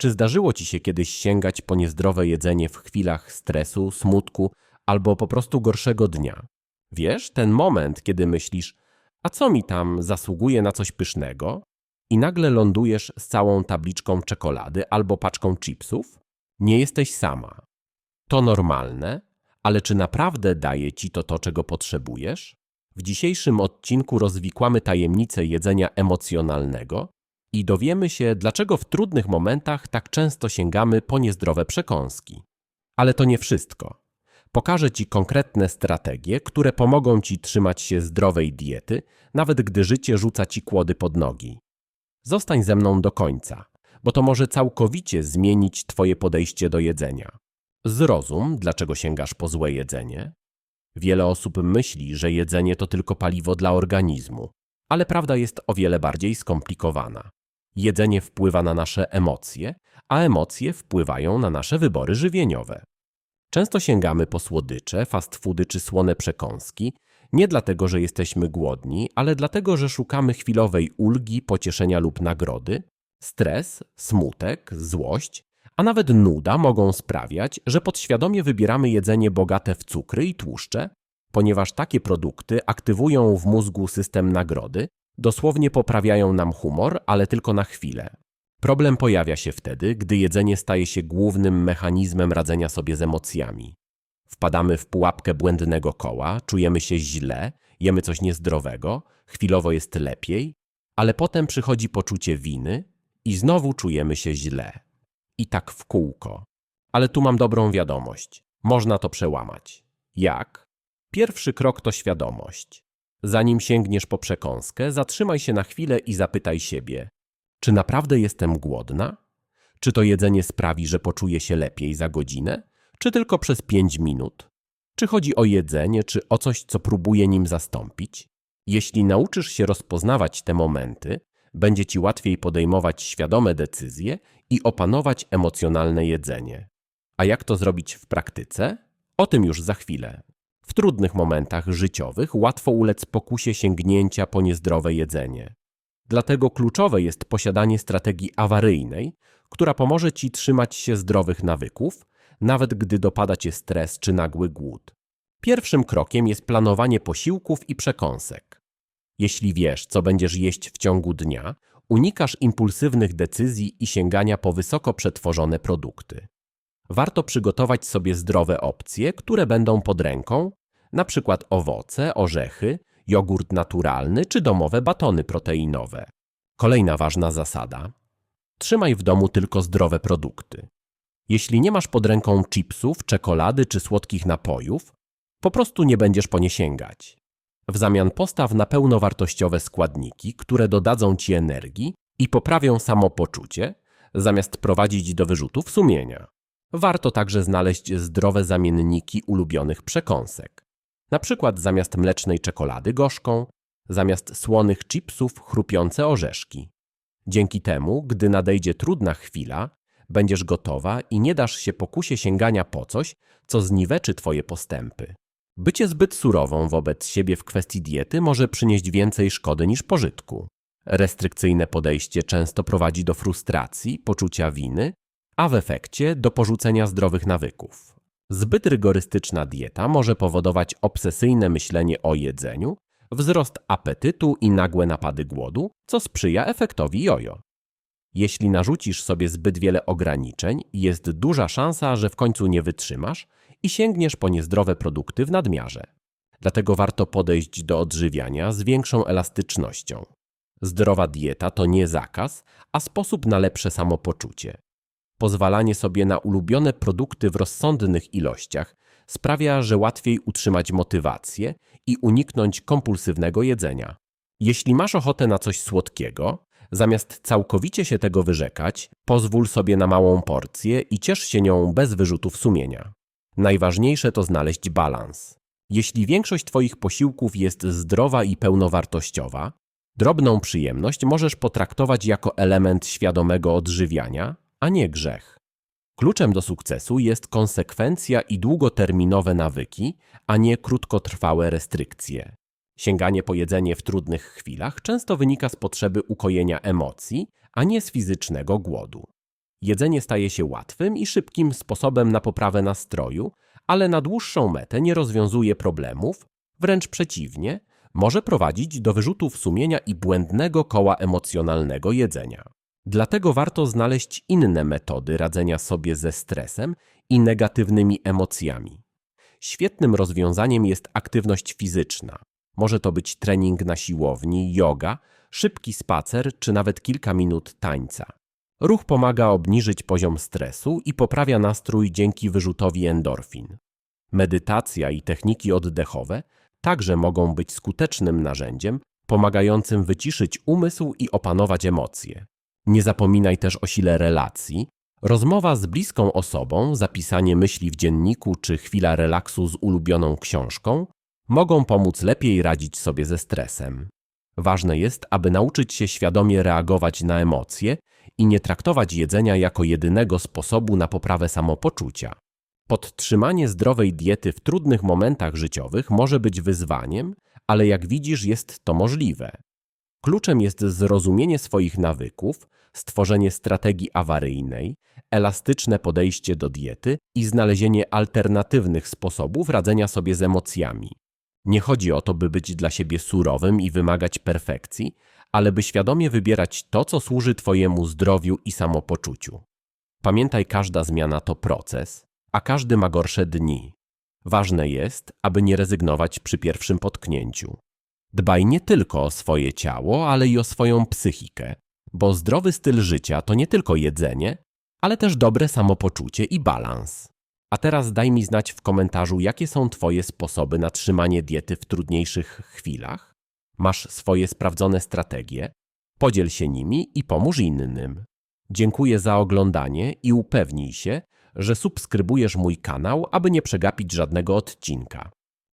Czy zdarzyło ci się kiedyś sięgać po niezdrowe jedzenie w chwilach stresu, smutku albo po prostu gorszego dnia? Wiesz, ten moment, kiedy myślisz, a co mi tam zasługuje na coś pysznego? I nagle lądujesz z całą tabliczką czekolady albo paczką chipsów? Nie jesteś sama. To normalne, ale czy naprawdę daje ci to to, czego potrzebujesz? W dzisiejszym odcinku rozwikłamy tajemnicę jedzenia emocjonalnego i dowiemy się, dlaczego w trudnych momentach tak często sięgamy po niezdrowe przekąski. Ale to nie wszystko. Pokażę Ci konkretne strategie, które pomogą Ci trzymać się zdrowej diety, nawet gdy życie rzuca Ci kłody pod nogi. Zostań ze mną do końca, bo to może całkowicie zmienić Twoje podejście do jedzenia. Zrozum, dlaczego sięgasz po złe jedzenie. Wiele osób myśli, że jedzenie to tylko paliwo dla organizmu, ale prawda jest o wiele bardziej skomplikowana. Jedzenie wpływa na nasze emocje, a emocje wpływają na nasze wybory żywieniowe. Często sięgamy po słodycze, fast foody czy słone przekąski, nie dlatego, że jesteśmy głodni, ale dlatego, że szukamy chwilowej ulgi, pocieszenia lub nagrody. Stres, smutek, złość, a nawet nuda mogą sprawiać, że podświadomie wybieramy jedzenie bogate w cukry i tłuszcze, ponieważ takie produkty aktywują w mózgu system nagrody, dosłownie poprawiają nam humor, ale tylko na chwilę. Problem pojawia się wtedy, gdy jedzenie staje się głównym mechanizmem radzenia sobie z emocjami. Wpadamy w pułapkę błędnego koła, czujemy się źle, jemy coś niezdrowego, chwilowo jest lepiej, ale potem przychodzi poczucie winy i znowu czujemy się źle. I tak w kółko. Ale tu mam dobrą wiadomość. Można to przełamać. Jak? Pierwszy krok to świadomość. Zanim sięgniesz po przekąskę, zatrzymaj się na chwilę i zapytaj siebie: czy naprawdę jestem głodna? Czy to jedzenie sprawi, że poczuję się lepiej za godzinę, czy tylko przez pięć minut? Czy chodzi o jedzenie, czy o coś, co próbuję nim zastąpić? Jeśli nauczysz się rozpoznawać te momenty, będzie ci łatwiej podejmować świadome decyzje i opanować emocjonalne jedzenie. A jak to zrobić w praktyce? O tym już za chwilę. W trudnych momentach życiowych łatwo ulec pokusie sięgnięcia po niezdrowe jedzenie. Dlatego kluczowe jest posiadanie strategii awaryjnej, która pomoże Ci trzymać się zdrowych nawyków, nawet gdy dopada Cię stres czy nagły głód. Pierwszym krokiem jest planowanie posiłków i przekąsek. Jeśli wiesz, co będziesz jeść w ciągu dnia, unikasz impulsywnych decyzji i sięgania po wysoko przetworzone produkty. Warto przygotować sobie zdrowe opcje, które będą pod ręką, np. owoce, orzechy, jogurt naturalny czy domowe batony proteinowe. Kolejna ważna zasada. Trzymaj w domu tylko zdrowe produkty. Jeśli nie masz pod ręką chipsów, czekolady czy słodkich napojów, po prostu nie będziesz po nie sięgać. W zamian postaw na pełnowartościowe składniki, które dodadzą ci energii i poprawią samopoczucie, zamiast prowadzić do wyrzutów sumienia. Warto także znaleźć zdrowe zamienniki ulubionych przekąsek. Na przykład zamiast mlecznej czekolady gorzką, zamiast słonych chipsów chrupiące orzeszki. Dzięki temu, gdy nadejdzie trudna chwila, będziesz gotowa i nie dasz się pokusie sięgania po coś, co zniweczy twoje postępy. Bycie zbyt surową wobec siebie w kwestii diety może przynieść więcej szkody niż pożytku. Restrykcyjne podejście często prowadzi do frustracji, poczucia winy, a w efekcie do porzucenia zdrowych nawyków. Zbyt rygorystyczna dieta może powodować obsesyjne myślenie o jedzeniu, wzrost apetytu i nagłe napady głodu, co sprzyja efektowi jojo. Jeśli narzucisz sobie zbyt wiele ograniczeń, jest duża szansa, że w końcu nie wytrzymasz i sięgniesz po niezdrowe produkty w nadmiarze. Dlatego warto podejść do odżywiania z większą elastycznością. Zdrowa dieta to nie zakaz, a sposób na lepsze samopoczucie. Pozwalanie sobie na ulubione produkty w rozsądnych ilościach sprawia, że łatwiej utrzymać motywację i uniknąć kompulsywnego jedzenia. Jeśli masz ochotę na coś słodkiego, zamiast całkowicie się tego wyrzekać, pozwól sobie na małą porcję i ciesz się nią bez wyrzutów sumienia. Najważniejsze to znaleźć balans. Jeśli większość Twoich posiłków jest zdrowa i pełnowartościowa, drobną przyjemność możesz potraktować jako element świadomego odżywiania, a nie grzech. Kluczem do sukcesu jest konsekwencja i długoterminowe nawyki, a nie krótkotrwałe restrykcje. Sięganie po jedzenie w trudnych chwilach często wynika z potrzeby ukojenia emocji, a nie z fizycznego głodu. Jedzenie staje się łatwym i szybkim sposobem na poprawę nastroju, ale na dłuższą metę nie rozwiązuje problemów, wręcz przeciwnie, może prowadzić do wyrzutów sumienia i błędnego koła emocjonalnego jedzenia. Dlatego warto znaleźć inne metody radzenia sobie ze stresem i negatywnymi emocjami. Świetnym rozwiązaniem jest aktywność fizyczna. Może to być trening na siłowni, yoga, szybki spacer czy nawet kilka minut tańca. Ruch pomaga obniżyć poziom stresu i poprawia nastrój dzięki wyrzutowi endorfin. Medytacja i techniki oddechowe także mogą być skutecznym narzędziem pomagającym wyciszyć umysł i opanować emocje. Nie zapominaj też o sile relacji. Rozmowa z bliską osobą, zapisanie myśli w dzienniku czy chwila relaksu z ulubioną książką mogą pomóc lepiej radzić sobie ze stresem. Ważne jest, aby nauczyć się świadomie reagować na emocje i nie traktować jedzenia jako jedynego sposobu na poprawę samopoczucia. Podtrzymanie zdrowej diety w trudnych momentach życiowych może być wyzwaniem, ale jak widzisz, jest to możliwe. Kluczem jest zrozumienie swoich nawyków, stworzenie strategii awaryjnej, elastyczne podejście do diety i znalezienie alternatywnych sposobów radzenia sobie z emocjami. Nie chodzi o to, by być dla siebie surowym i wymagać perfekcji, ale by świadomie wybierać to, co służy Twojemu zdrowiu i samopoczuciu. Pamiętaj, każda zmiana to proces, a każdy ma gorsze dni. Ważne jest, aby nie rezygnować przy pierwszym potknięciu. Dbaj nie tylko o swoje ciało, ale i o swoją psychikę, bo zdrowy styl życia to nie tylko jedzenie, ale też dobre samopoczucie i balans. A teraz daj mi znać w komentarzu, jakie są Twoje sposoby na trzymanie diety w trudniejszych chwilach. Masz swoje sprawdzone strategie? Podziel się nimi i pomóż innym. Dziękuję za oglądanie i upewnij się, że subskrybujesz mój kanał, aby nie przegapić żadnego odcinka.